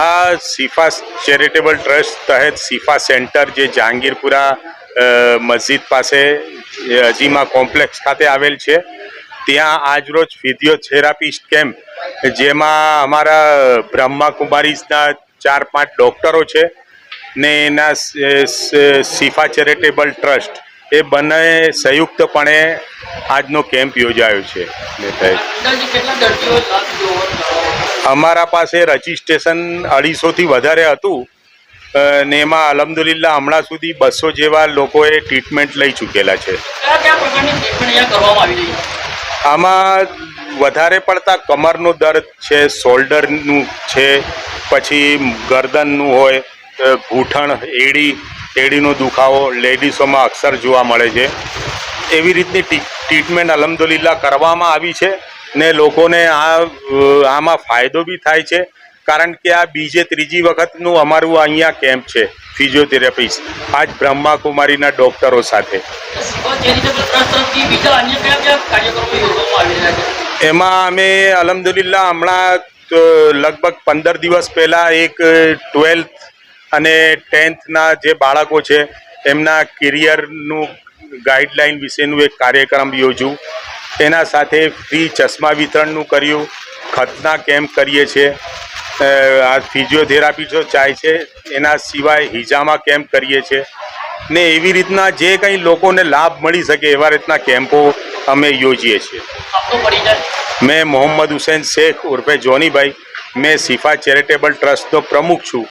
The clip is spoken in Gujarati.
આ સિફા ચેરિટેબલ ટ્રસ્ટ તહેત સિફા સેન્ટર જે જહાંગીરપુરા મસ્જિદ પાસે અજીમા કોમ્પ્લેક્સ ખાતે આવેલ છે. ત્યાં આજરોજ ફિઝિયોથેરાપિસ્ટ કેમ્પ જેમાં અમારા બ્રહ્માકુમારીઝના ચાર પાંચ ડૉક્ટરો છે ને એના સિફા ચેરિટેબલ ટ્રસ્ટ એ બંને સંયુક્તપણે આજનો કેમ્પ યોજાયો છે. અમારા પાસે રજીસ્ટ્રેશન અઢીસોથી વધારે હતું ને એમાં અલહમદુલિલ્લાહ હમણાં સુધી બસો જેવા લોકોએ ટ્રીટમેન્ટ લઈ ચૂકેલા છે. આમાં વધારે પડતા કમરનો દર્દ છે શોલ્ડરનું છે પછી ગરદનનું હોય ઘૂંટણ એડી એડીનો દુખાવો લેડીઝોમાં અક્ષર જોવા મળે છે. એવી રીતની ટ્રીટમેન્ટ અલમદુલિલ્લા કરવામાં આવી છે ને લોકોને આ, આમાં ફાયદો બી થાય છે. કારણ કે આ બીજે ત્રીજી વખતનું અમારું અહીંયા કેમ્પ છે, ફિઝિયોથેરાપિસ્ટ. આજ બ્રહ્માકુમારીના ડૉક્ટરો સાથે. એમાં અમે અલમદુલિલ્લા હમણાં લગભગ પંદર દિવસ પહેલાં એક ટ્વેલ્થ અને ટેન્થના જે બાળકો છે એમના કેરિયરનું ગાઈડલાઈન વિશેનું એક કાર્યક્રમ યોજ્યું. એના સાથે ફ્રી ચશ્મા વિતરણનું કર્યું. ખતના કેમ્પ કરીએ છીએ. આ ફિઝિયોથેરાપી જો ચાય છે એના સિવાય હિજામા કેમ્પ કરીએ છીએ. ને એવી રીતના જે કંઈ લોકોને લાભ મળી શકે એવા રીતના કેમ્પો અમે યોજીએ છીએ. મેં મોહમ્મદ હુસૈન શેખ ઉર્ફે જોનીભાઈ. મેં સિફા ચેરિટેબલ ટ્રસ્ટનો પ્રમુખ છું.